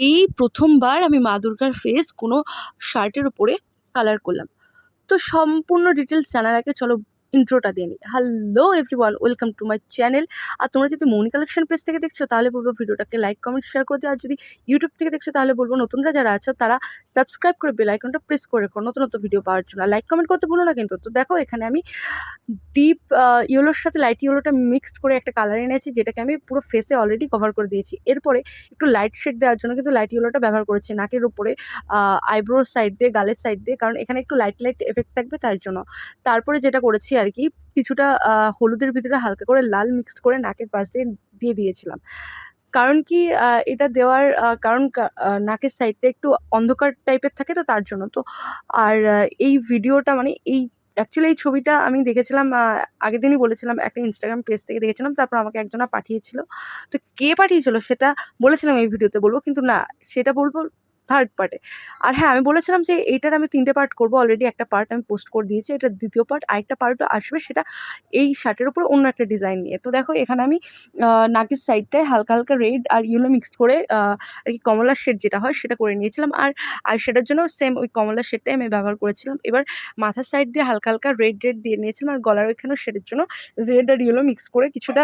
এই প্রথমবার আমি মা দুর্গার ফেস কোনো শার্টের ওপরে কালার করলাম। তো সম্পূর্ণ ডিটেলস জানার আগে চলো ইন্ট্রোটা দিয়ে নিই। Hello everyone welcome to my channel আর তোমরা যদি মনি কালেকশন পেজ থেকে দেখছ, তাহলে বলব ভিডিওটাকে লাইক কমেন্ট শেয়ার করে দিও। আর যদি ইউটিউব থেকে দেখছ, তাহলে বলব নতুনরা যারা আছো, তারা সাবস্ক্রাইব করে বেল আইকনটা প্রেস করে রেখো নতুন নতুন ভিডিও পাওয়ার জন্য। লাইক কমেন্ট করতে ভুলো না কিন্তু। তো দেখো, এখানে আমি ডিপ ইয়েলোর সাথে লাইট ইয়েলোটা মিক্সড করে একটা কালার এনেছি, যেটাকে আমি পুরো ফেসে অলরেডি কভার করে দিয়েছি। এরপরে একটু লাইট শেড দেওয়ার জন্য কিন্তু লাইট ইয়েলোটা ব্যবহার করেছি, নাকের উপরে আইব্রোর সাইড দিয়ে, গালের সাইড দিয়ে। কারণ এখানে একটু লাইট লাইট এফেক্ট থাকবে তার জন্য। তারপরে যেটা করেছি আর কি, কিছুটা হলুদের ভিতরে হালকা করে লাল মিক্সড করে নাকের পাশ দিয়ে দিয়ে দিয়েছিলাম। কারণ কি এটা দেওয়ার কারণ নাকের সাইডটা একটু অন্ধকার টাইপের থাকে তো তার জন্য। তো, আর এই ভিডিওটা মানে এই অ্যাকচুয়ালি এই ছবিটা আমি দেখেছিলাম আগের দিনই বলেছিলাম, একটা ইনস্টাগ্রাম পেজ থেকে দেখেছিলাম, তারপর আমাকে একজনা পাঠিয়েছিল। তো কে পাঠিয়েছিল সেটা বলেছিলাম এই ভিডিওতে বলব, কিন্তু না, সেটা বলব থার্ড পার্টে আর হ্যাঁ আমি বলেছিলাম যে এইটার আমি তিনটে পার্ট করব অলরেডি একটা পার্ট আমি পোস্ট করে দিয়েছি, এটা দ্বিতীয় পার্ট আরেকটা পার্টও আসবে, সেটা এই শার্টের উপর অন্য একটা ডিজাইন নিয়ে। তো দেখো, এখানে আমি নাকের সাইডটায় হালকা হালকা রেড আর ইয়েলো মিক্সড করে আর কি কমলার শেড যেটা হয় সেটা করে নিয়েছিলাম। আর আর সেটার জন্য সেম ওই কমলার শেডটাই আমি ব্যবহার করেছিলাম। এবার মাথার সাইড দিয়ে হালকা হালকা রেড রেড দিয়ে নিয়েছিলাম। আর গলার ওইখানেও শেডের জন্য রেড আর ইয়েলো মিক্স করে কিছুটা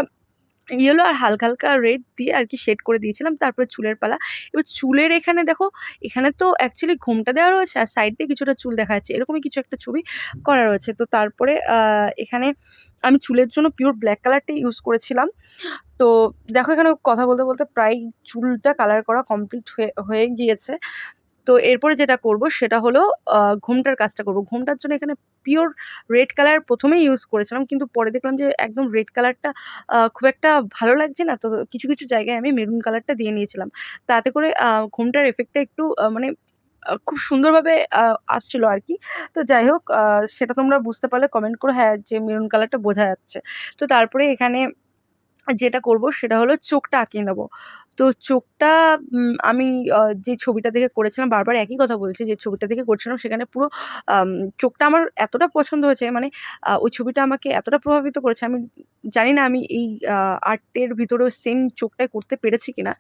ইয়েলো আর হালকা হালকা রেড দিয়ে আর কি শেড করে দিয়েছিলাম, তারপরে চুলের পালা। এবার চুলের এখানে দেখো, এখানে তো অ্যাকচুয়ালি ঘুমটা দেওয়া রয়েছে আর সাইড দিয়ে কিছুটা চুল দেখা যাচ্ছে, এরকমই কিছু একটা ছবি করা রয়েছে। তো তারপরে এখানে আমি চুলের জন্য পিওর ব্ল্যাক কালারটা ইউজ করেছিলাম। তো দেখো এখানে কথা বলতে বলতে প্রায় চুলটা কালার করা কমপ্লিট হয়ে হয়ে গিয়েছে। তো এরপরে যেটা করব সেটা হলো ঘুমটার কাজটা করব। ঘোমটার জন্য এখানে পিওর রেড কালার প্রথমেই ইউজ করেছিলাম, কিন্তু পরে দেখলাম যে একদম রেড কালারটা খুব একটা ভালো লাগছে না। তো কিছু কিছু জায়গায় আমি মেরুন কালারটা দিয়ে নিয়েছিলাম। তাতে করে ঘুমটার এফেক্টটা একটু মানে খুব সুন্দরভাবে আসছিল আর কি তো যাই হোক সেটা তোমরা বুঝতে পারলে কমেন্ট করো হ্যাঁ যে মেরুন কালারটা বোঝা যাচ্ছে। তো তারপরে এখানে যেটা করব সেটা হলো চোখটা আঁকিয়ে নেব। তো চোখটা আমি যে ছবিটা থেকে করেছিলাম, বারবার একই কথা বলছি, যে ছবিটা থেকে করছিলাম, সেখানে পুরো চোখটা আমার এতটা পছন্দ হয়েছে মানে ওই ছবিটা আমাকে এতটা প্রভাবিত করেছে, আমি জানি না আমি এই আর্টের ভিতরে সেম চোখটাই করতে পেরেছি কিনা।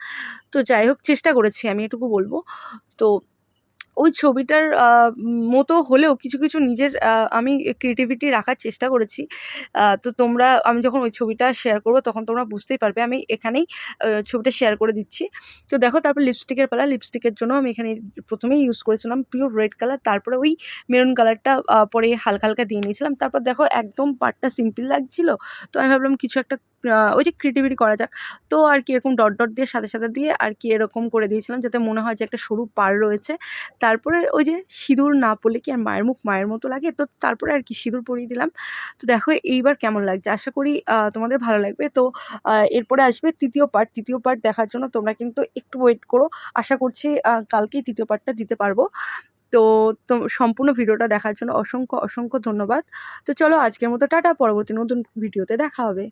তো যাই হোক, চেষ্টা করেছি, আমি এটুকু বলব। তো ওই ছবিটার মতো হলেও কিছু কিছু নিজের আমি ক্রিয়েটিভিটি রাখার চেষ্টা করেছি। তো তোমরা, আমি যখন ওই ছবিটা শেয়ার করব তখন তোমরা বুঝতেই পারবে আমি এখানেই ছবিটা শেয়ার করে দিচ্ছি। তো দেখো তারপর লিপস্টিকের পালা লিপস্টিকের জন্য আমি এখানে প্রথমেই ইউজ করেছিলাম পিওর রেড কালার তারপরে ওই মেরুন কালারটা পরে হালকা হালকা দিয়ে নিয়েছিলাম। তারপর দেখো একদম পার্টটা সিম্পল লাগছিল, তো আমি ভাবলাম কিছু একটা ওই যে ক্রিয়েটিভিটি করা যাক। তো আর কি এরকম ডট ডট দিয়ে সাথে সাথে দিয়ে আর কি এরকম করে দিয়েছিলাম যাতে মনে হয় যে একটা সরু পার রয়েছে। তারপরে ওই যে সিঁদুর না পরলে কি আর মায়ের মুখ মায়ের মতো লাগে? তো তারপরে আর কি সিঁদুর পরিয়ে দিলাম। তো দেখো এইবার কেমন লাগছে? আশা করি তোমাদের ভালো লাগবে। তো এরপরে আসবে তৃতীয় পার্ট তৃতীয় পার্ট দেখার জন্য তোমরা কিন্তু একটু ওয়েট করো। আশা করছি কালকেই তৃতীয় পার্টটা দিতে পারব। তো তো সম্পূর্ণ ভিডিওটা দেখার জন্য অসংখ্য অসংখ্য ধন্যবাদ। তো চলো আজকের মতো টাটা। পরবর্তী নতুন ভিডিওতে দেখা হবে।